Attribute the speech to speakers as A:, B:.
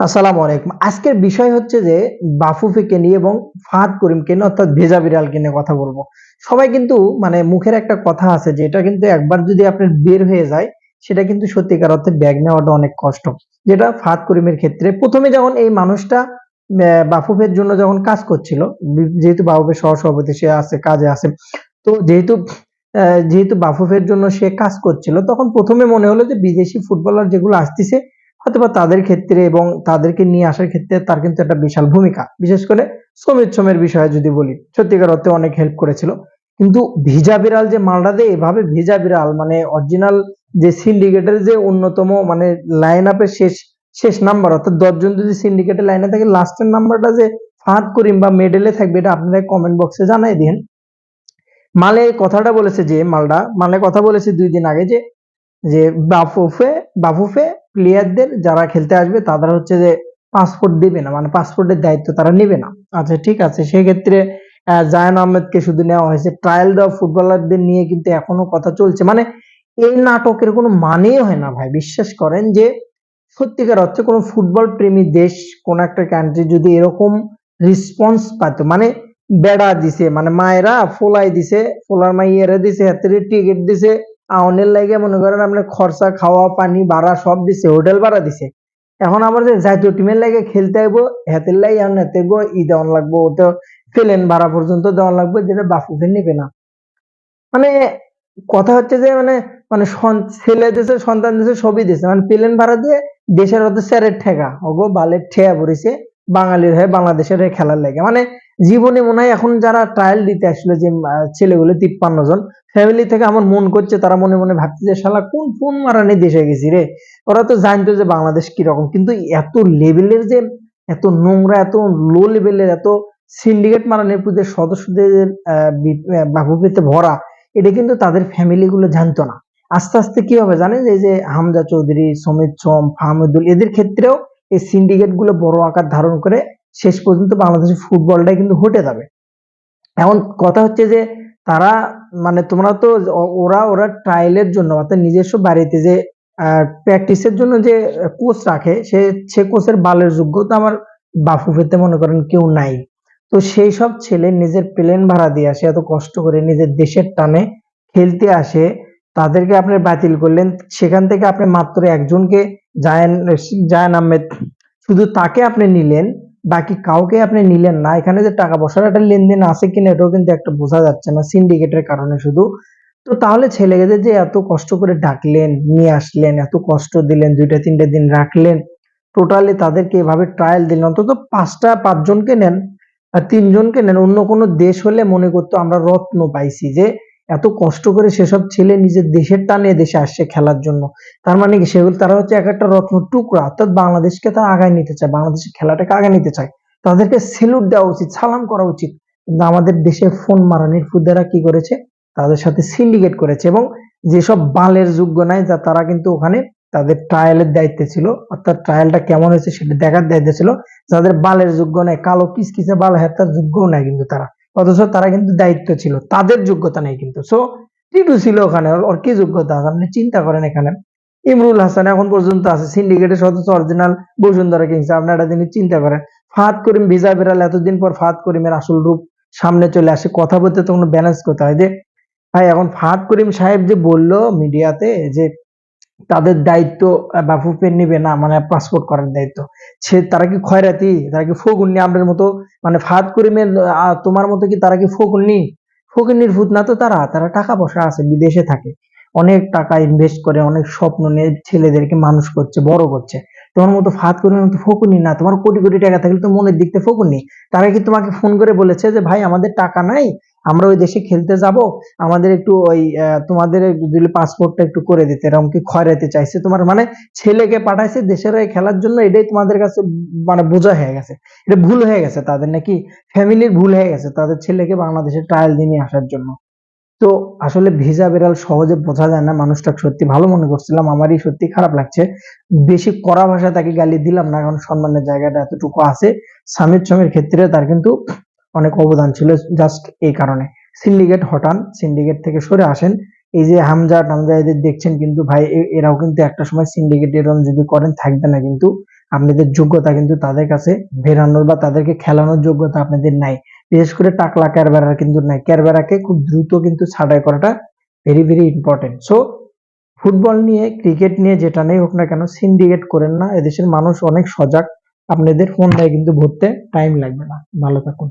A: আসসালামু আলাইকুম। আজকের বিষয় হচ্ছে যে বাফুফেকে নিয়ে এবং ফাহাদ করিমকে নিয়ে, অর্থাৎ ভেজা বিড়ালকে নিয়ে কথা বলব। সবাই কিন্তু মানে মুখের একটা কথা আছে যে এটা কিন্তু একবার যদি আপনার বের হয়ে যায়, সেটা কিন্তু সত্যিকার অর্থে ব্যাগ নেওয়াটা অনেক কষ্ট। যেটা ফাহাদ করিমের ক্ষেত্রে প্রথমে যখন এই মানুষটা বাফুফের জন্য যখন কাজ করছিল যেহেতু বাফুফের সহসভাপতি, সে আছে, কাজে আছে, তো যেহেতু যেহেতু বাফুফের জন্য সে কাজ করছিল, তখন প্রথমে মনে হলো যে বিদেশি ফুটবলার যেগুলো আসতেছে হয়তোবা তাদের ক্ষেত্রে এবং তাদেরকে নিয়ে আসার ক্ষেত্রে তার কিন্তু একটা বিশাল ভূমিকা। বিশেষ করে সমিত শ্রমের বিষয়ে যদি বলি, সত্যিকার অর্থে অনেক হেল্প করেছিল। কিন্তু ভিজা বিড়াল যে মালটা দেয়, এভাবে ভিজা বিড়াল মানে অরিজিনাল যে সিন্ডিকেটের যে অন্যতম মানে লাইন আপের শেষ শেষ নাম্বার অর্থাৎ দশজন যদি সিন্ডিকেটের লাইনে থাকে লাস্টের নাম্বারটা যে ফাহাদ করিম বা মেডেলে থাকবে, এটা আপনারা কমেন্ট বক্সে জানাই দিন। মালে কথাটা বলেছে যে, মালটা, মালে কথা বলেছে দুই দিন আগে যে যে বাফুফে বাফুফে প্লেয়ারদের যারা খেলতে আসবে তারা হচ্ছে যে পাসপোর্ট দিবে না মানে পাসপোর্টের দায়িত্ব তারা নেবে না। আচ্ছা ঠিক আছে, সেক্ষেত্রে জায়ান আহমেদকে শুধু নেওয়া হয়েছে। ট্রায়াল দেওয়া ফুটবলারদের নিয়ে কিন্তু এখনও কথা চলছে। মানে এই নাটকের কোনো মানেই হয় না ভাই। বিশ্বাস করেন যে, সত্যিকার অর্থে কোনো ফুটবল প্রেমী দেশ, কোন একটা কান্ট্রি যদি এরকম রেসপন্স পাইত মানে বেড়া দিছে মানে মায়েরা ফোলাই দিছে, ফোলার মাইয়েরা দিছে হাতে টিকিট দিছে আউনের লাগে মনে করেন আপনার খরচা, খাওয়া, পানি, ভাড়া সব দিছে, হোটেল ভাড়া দিছে। এখন আবার যে জাতীয় টিমের লাগে খেলতে আইব, হাতের লাগে আর হাতে গো, ই দেওয়ান লাগবো ওতে ফেলেন ভাড়া পর্যন্ত দেওয়ান লাগবে, যেটা বাফুফে নিবে না। মানে কথা হচ্ছে যে মানে মানে ছেলে দেশে সন্তান দেশে সবই দিছে। মানে প্লেন ভাড়া দিয়ে দেশের হতে স্যারের ঠেকা। ওগো বালের ঠেয়া পড়েছে, বাঙালির হয়ে বাংলাদেশের হয়ে খেলার লাগে মানে জীবনে মনে হয় এখন যারা ট্রায়াল দিতে আসলে যে ছেলেগুলো তিপ্পান্ন জন ফ্যামিলি থেকে আমার মন করছে তারা মনে মনে ভাবছে যে শালা কোন ফোন মারানি দেশে গেছি রে? ওরা তো জানতো যে বাংলাদেশ কীরকম। কিন্তু এত লেভেলের যে এত নোংরা এত লো লেভেলের এত সিন্ডিকেট মারানির পুজোর সদস্যদের আহ, বি- আহ, ভরা এটা কিন্তু তাদের ফ্যামিলি গুলো জানতো না। আস্তে আস্তে কি হবে জানেন? এই যে হামজা চৌধুরী সমিত সোম ফাহমুদুল এদের ক্ষেত্রেও এই সিন্ডিকেটগুলো বড় আকার ধারণ করে শেষ পর্যন্ত বাংলাদেশের ফুটবলটাই কিন্তু হটে যাবে। এখন কথা হচ্ছে যে, তারা মানে তোমরা তো ওরা ওরা ট্রায়ালের জন্য অর্থাৎ নিজস্ব বাড়িতে যে প্র্যাকটিসের জন্য যে কোচ রাখে, সে সে কোচের বালের যোগ্যতা আমার বাফুফেতে মনে করেন কেউ নাই। তো সেই সব ছেলে নিজের প্লেন ভাড়া দিয়ে আসে, এত কষ্ট করে নিজের দেশের টানে খেলতে আসে। তাদেরকে আপনি বাতিল করলেন, সেখান থেকে আপনি মাত্র একজনকে জায়ান জায়ান আহমেদ, শুধু তাকে আপনি নিলেন বাকি কাউকে আপনি নিলেন না। এখানে যে টাকা পয়সার একটা লেনদেন আছে কিনা, এটাও কিন্তু একটা বোঝা যাচ্ছে না সিন্ডিকেটের কারণে শুধু। তো তাহলে ছেলেদের যে এত কষ্ট করে ডাকলেন, নিয়ে আসলেন, এত কষ্ট দিলেন, দুইটা, তিনটা দিন রাখলেন, টোটালি তাদেরকে এভাবে ট্রায়াল দিলেন, অন্তত পাঁচটা, পাঁচজনকে নেন, আর তিনজনকে নেন। অন্য কোনো দেশ হলে মনে করতো আমরা রত্ন পাইছি যে এত কষ্ট করে সেসব ছেলে নিজের দেশের টানে দেশে আসছে খেলার জন্য। তার মানে কি? সেগুলো তারা হচ্ছে এক একটা রত্ন টুকরা, অর্থাৎ বাংলাদেশকে তারা আগায় নিতে চায়, বাংলাদেশের খেলাটাকে আগায় নিতে চায়। তাদেরকে সেলুট দেওয়া উচিত, সালাম করা উচিত। কিন্তু আমাদের দেশে ফোন মারানির ফুদেরা কি করেছে? তাদের সাথে সিন্ডিকেট করেছে এবং যেসব বালের যোগ্য নাই যা তারা কিন্তু ওখানে তাদের ট্রায়ালের দায়িত্বে ছিল। অর্থাৎ ট্রায়ালটা কেমন হয়েছে সেটা দেখার দায়িত্বে ছিল। যাদের বালের যোগ্য নাই, কালো কিসকিসে বাল হেতার যোগ্যও নাই কিন্তু তারা। অথচ তারা কিন্তু দায়িত্ব ছিল, তাদের যোগ্যতা নেই কিন্তু। সো টিটু ছিল ওখানে, ওর- কি যোগ্যতা আপনি চিন্তা করেন এখানে। ইমরুল হাসান এখন পর্যন্ত আছে সিন্ডিকেটের সদস্য অরিজিনাল বসুন্ধরা কিংস আপনি একটা জিনিস চিন্তা করেন। ফাহাদ করিম ভিজা বেড়াল, এতদিন পর ফাহাদ করিমের আসল রূপ সামনে চলে আসে। কথা বলতে তখন ব্যালেন্স করতে হয় যে, ভাই, এখন ফাহাদ করিম সাহেব যে বলল মিডিয়াতে যে তাদের দায়িত্ব আহ, বাফুফের নিবে না মানে পাসপোর্ট করার দায়িত্ব। সে তারা কি খয়রাতি তারা কি ফগুননি আমাদের মতো মানে ফাদ করিমের আহ, তোমার মতো কি তারা কি ফগুননি ফকিন্নির ভূত না তো তারা? তারা টাকা পয়সা আছে বিদেশে থাকে। অনেক টাকা ইনভেস্ট করে অনেক স্বপ্ন নিয়ে ছেলেদেরকে মানুষ করছে বড় করছে। তোমার মতো ফাহাদ করিমের মতো ফকুনি না, তোমার কোটি কোটি টাকা থাকলে তো মনের দিক থেকে ফকুনি। তারা কি তোমাকে ফোন করে বলেছে যে, ভাই, আমাদের টাকা নাই, আমরা ওই দেশে খেলতে যাব, আমাদের একটু ওই তোমাদের যদি পাসপোর্টটা একটু করে দিতে, এরকম কি খয়রাতে চাইছে? তোমার মানে ছেলেকে পাঠাইছে, দেশের হয়ে খেলার জন্য, এটাই তোমাদের কাছে মানে বোঝা হয়ে গেছে। এটা ভুল হয়ে গেছে তাদের, নাকি ফ্যামিলির ভুল হয়ে গেছে তাদের ছেলেকে বাংলাদেশে ট্রায়াল দিয়ে নিয়ে আসার জন্য। তো আসলে ভিজা বিড়াল সহজে বোঝা যায় না মানুষটা সত্যি ভালো মনে করছিলাম, আমারই সত্যি খারাপ লাগছে। বেশি কড়া ভাষা তাকে গালি দিলাম না, কারণ সম্মানের জায়গাটা এতটুকু আছে। সামির সমের ক্ষেত্রে তার কিন্তু অনেক অবদান ছিল জাস্ট এই কারণে। সিন্ডিকেট হটান সিন্ডিকেট থেকে সরে আসেন। এই যে হামজা টামজা এদের দেখছেন কিন্তু ভাই এরাও কিন্তু একটা সময় সিন্ডিকেট এরকম যদি করেন, থাকবে না কিন্তু। আপনাদের যোগ্যতা কিন্তু তাদের কাছে বেরানোর বা তাদেরকে খেলানোর যোগ্যতা আপনাদের নাই। বিশেষ করে টাকলা ক্যারবেরার কিন্তু নাই। ক্যারবেরাকে খুব দ্রুত কিন্তু ছাঁটাই করাটা very very important so football নিয়ে, ক্রিকেট নিয়ে যেটা নেই হোক না কেন সিন্ডিকেট করেন না। এদেশের মানুষ অনেক সজাগ। আপনাদের ফোন দেয় কিন্তু ভরতে টাইম লাগবে না। ভালো থাকুন।